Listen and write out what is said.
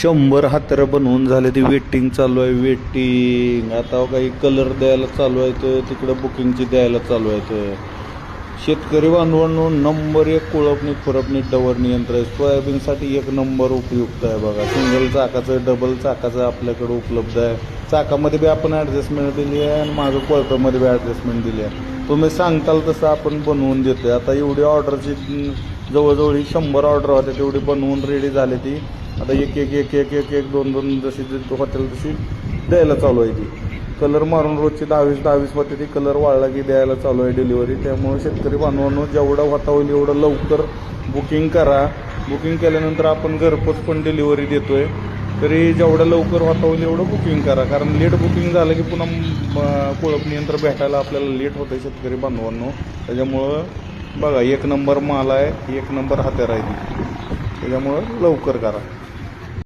शंभर हातरं बनवून झाले ती वेटिंग चालू आहे वेटिंग आता काही कलर द्यायला चालू आहे तर तिकडं बुकिंगची द्यायला चालू आहे तर शेतकरी बांधवांनो नंबर एक कुळपणी खुरपणी डवरणी यंत्र आहे. सोयाबीनसाठी एक नंबर उपयुक्त आहे बघा. सिंगल चाकाचं डबल चाकाचं आपल्याकडे उपलब्ध आहे. चाकामध्ये बी आपण ॲडजस्टमेंट दिली आहे आणि मागं कोळपामध्ये बी ॲडजस्टमेंट दिली आहे. तुम्ही सांगताल तसं आपण बनवून देतोय. आता एवढी ऑर्डरची जवळजवळ ही शंभर ऑर्डर होत्या तेवढी बनवून रेडी झाली ती. आता एक एक एक एक एक एक दोन दोन जशी हॉटेल तशी द्यायला चालू आहे ती. कलर मारून रोजची दहावीस दहावीस होते ती कलर वाळला की द्यायला चालू आहे डिलिव्हरी त्यामुळे शेतकरी बांधवांनो जेवढं होता होईल एवढं लवकर बुकिंग करा. बुकिंग केल्यानंतर आपण घरपोच पण डिलिव्हरी देतोय. तरी जेवढं लवकर होता होईल एवढं बुकिंग करा. कारण लेट बुकिंग झालं की पुन्हा कोळप कोळपणी यंत्र भेटायला आपल्याला लेट होतं आहे शेतकरी बांधवांनो. त्याच्यामुळं बघा एक नंबर माल आहे एक नंबर हात्यार आहे ती. त्याच्यामुळं लवकर करा.